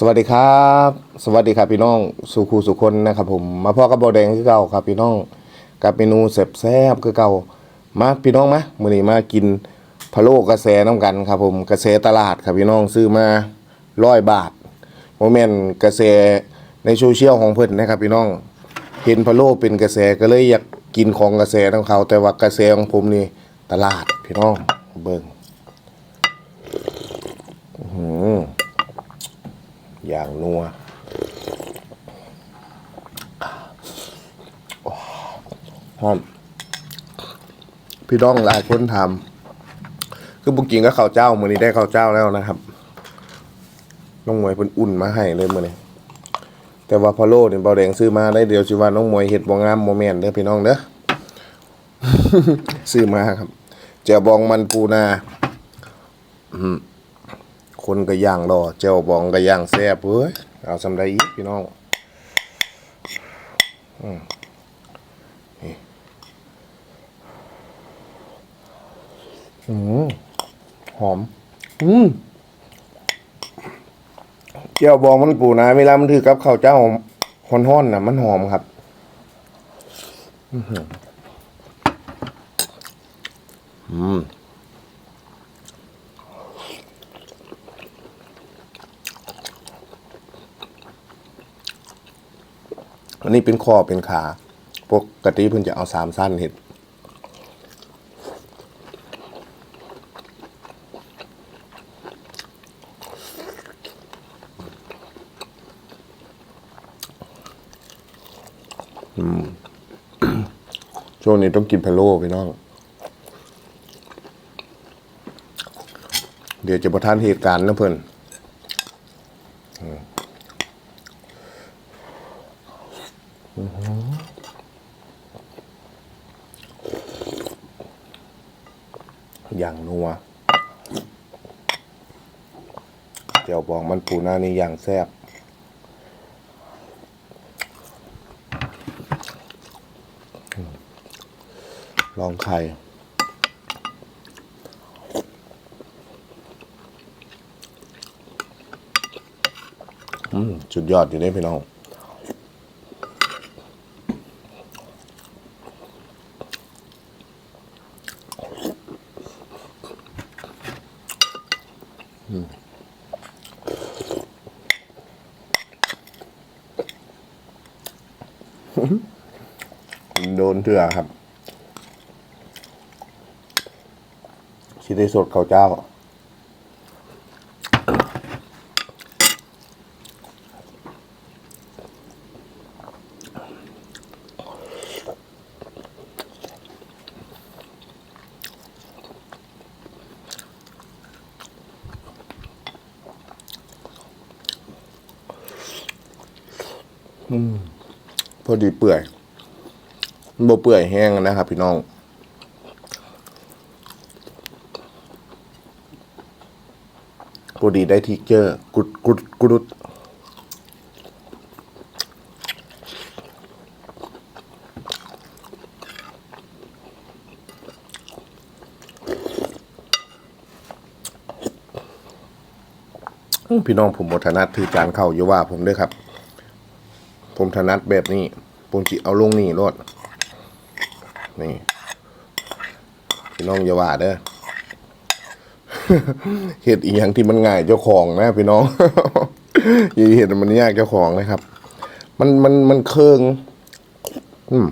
สวัสดีครับ สวัสดีครับพี่น้องสุขูสุคนนะครับผมมาพ่อกับโบแดงคือเก่าครับพี่น้องกับเมนูแซ่บๆคือเก่ามาพี่น้องมามื้อนี้มากินพะโล้กระแสน้ำกันครับผมกระแสตลาดครับพี่น้องซื้อมาร้อยบาทโมเมนต์กระแสในโซเชียลของเพิ่อนนะครับพี่น้องเห็นพะโล้เป็นกระแสก็เลยอยากกินของกระแสของเขา แต่ว่ากระแสของผมนี่ตลาดพี่น้องเบิ่งอื้อ อย่างนัวหอมพี่น้องหลายคนทำคือบุกินก็ข้าวเจ้ามือนี้ได้ข้าวเจ้าแล้วนะครับน้องมวยเพิ่นอุ่นมาให้เลยมือนี้แต่ว่าพอโลเนี่ยเบาแดงซื้อมาได้เดียวสิว่าน้องมวยเห็ดบ่งงามโมเมนเด้อพี่น้องเด้อซื้อมาครับเจียวบองมันปูนา คนก็ย่างรอเจ้าบองก็ย่างแซ่บเว้ยเอาสำไรอีกพี่น้องอืมนี่อืมหอม อืมเจ้าบองมันปูนะเวลามันถือกับข้าวเจ้าฮ้อนๆน่ะมันหอมครับอือหืออืม อันนี้เป็นคอเป็นขาปกติเพิ่นจะเอาสามสั้นเห็ดช่วงนี้ต้องกินพะโล้พี่น้อง เดี๋ยวจะประทานเหตุการณ์นะเพิ่น อย่างนัวเจียวบองมันปูหน้านี่อย่างแซ่บลองไข่สุดยอดอยู่นี่พี่น้อง นเถื่อครับชิได้สดข้าวเจ้าพอดีเปื่อย มันบ่เปื่อยแห้งนะครับ พี่น้องพอดีได้ทิกเจอร์กุดกุดกุดพี่น้องผมบถนัดถือจานเข้าอย่าว่าผมด้วยครับ ผมถนัดแบบนี้ ผมจิเอาลงนี่รถ นี่พี่น้องอย่าว่าเด้อเห็ดอีหยังที่มันง่ายเจ้าของนะพี่น้องอย่าเห็ดมันยากเจ้าของนะครับ มันมันมันเคืองอืม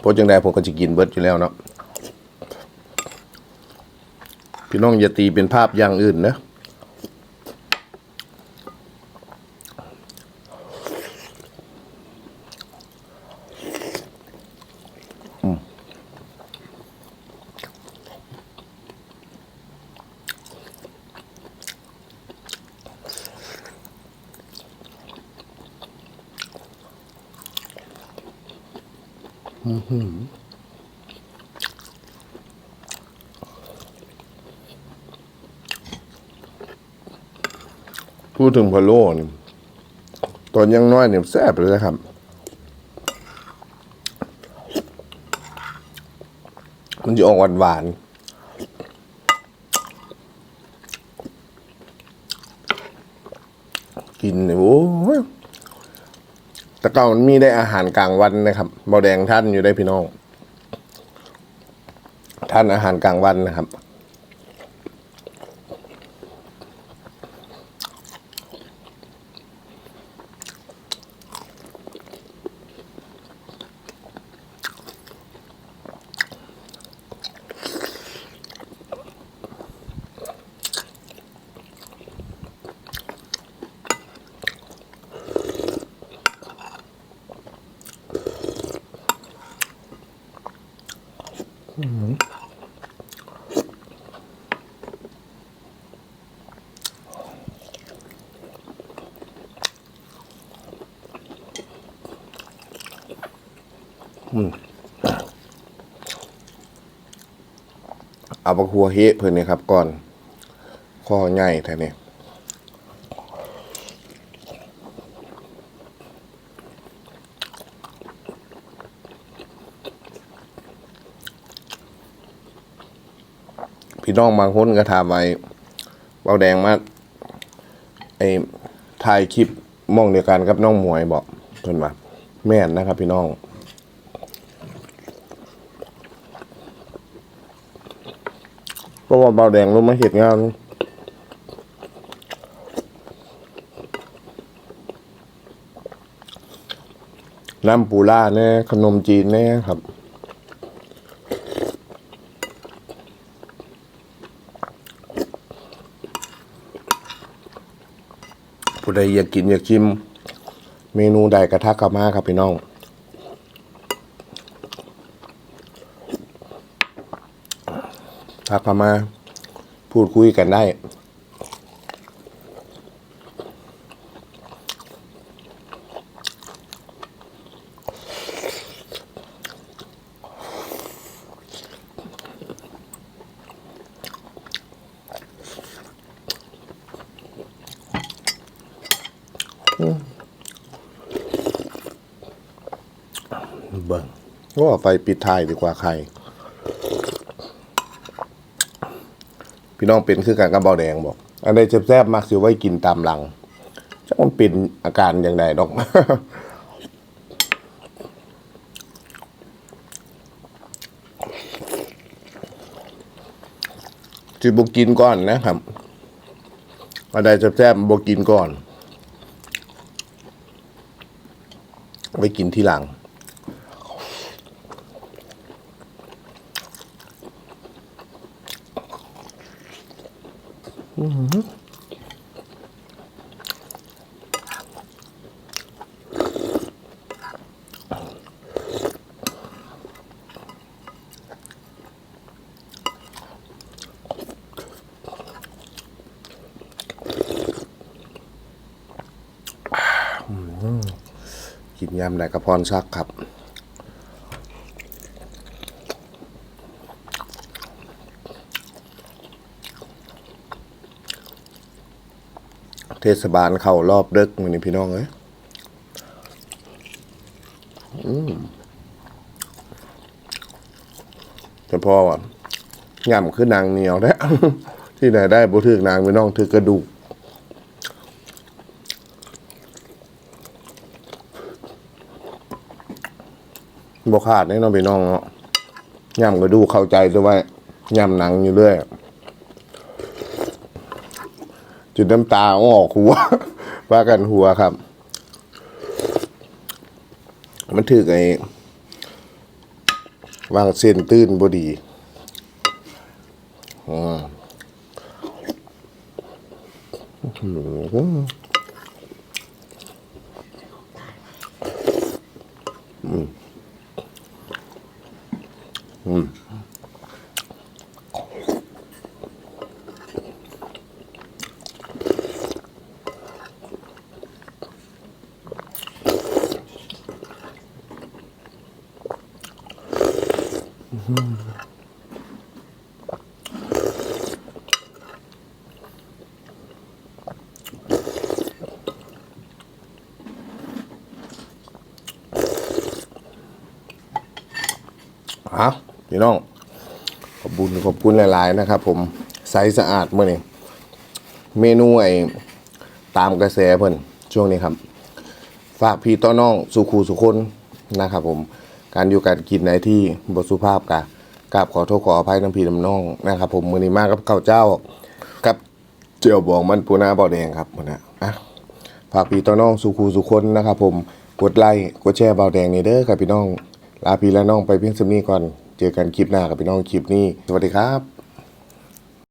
เพราะจังใดผมก็จะกินเบิร์ดอยู่แล้วเนาะพี่น้องอย่าตีเป็นภาพอย่างอื่นนะ พูดถึงพะโล้นี่ตอนยังน้อยเนี่ยแซ่บเลยนะครับ มันจะออกหวานๆกินเนี่ยโอ้ แต่เก่ามันมีได้อาหารกลางวันนะครับเบาแดงท่านอยู่ได้พี่น้อง ท่านอาหารกลางวันนะครับ เอาปลาคัวเฮเพื่อนนี่ครับก่อน ข้อใหญ่แท้นี่พี่ น้องบางคนก็ถามไว้เบาแดงมาไอ้ถ่ายคลิปมองเดียวกันกับน้องหมวยบอกเพิ่นว่าแม่นนะครับ พี่น้อง เพราะว่าเบาแดงลงมาเหตุงานน้ำปูล่าแน่ขนมจีนแน่ครับ ดอยากกินอยากชิม เมนูใดกระทะกกลับมาครับพี่น้อง ทักเข้ามา พูดคุยกันได้ เบิ่งว่าไฟปิดท้ายดีกว่าใคร พี่น้องเป็นคือการกระเบาแดงบอก อันใดแซ่บๆมักสิไว้กินตามหลังจะมันเป็นอาการอย่างไรดอกจิบกินก่อนนะครับอันใดแซ่บๆบกินก่อน ไว้กินทีหลัง กินยำไหนกระพรชักครับ เทศบาลเข้ารอบเดึกมือนี่พี่น้องเอ้ยอืมแต่พอว่ะย่ำคือนางเหนียวได้ที่ไหนได้บ่ถือกนางพี่น้องถือกระดูกบกขาดแน่นอนพี่น้องเนาะย่ำก็ดูเข้าใจด้วยว่าย่ำหนังอยู่เรื่อย จุดน้ำตาออกหัวว่ากันหัวครับ มันถือไอ้วางเส้นตื้นบดีอืม อาพี่น้อง ขอบคุณขอบคุณหลาย ๆ นะครับ ผมใสสะอาดเมื่อนี้เมนูไอ้ตามกระแสเพิ่นช่วงนี้ครับ ฝากพี่ต้อน้องสุขูสุคนนะครับผม การอยู่การกินในที่บทสุภาพกะกราบขอโทษขออภัยน้ำพี่น้ำน้องนะครับผมมือนี้มากกับข้าวเจ้ากับเจียวบองมันปูนาเบาแดงครับหมดนะอะฝากพี่ต้อน้องสุขูสุคนนะครับผมกดไลค์กดแชร์เบาแดงนี่เด้อครับพี่น้องลาพี่และน้องไปเพียงสำนี้ก่อน เจอกันคลิปหน้ากับพี่น้องคลิปนี้ สวัสดีครับ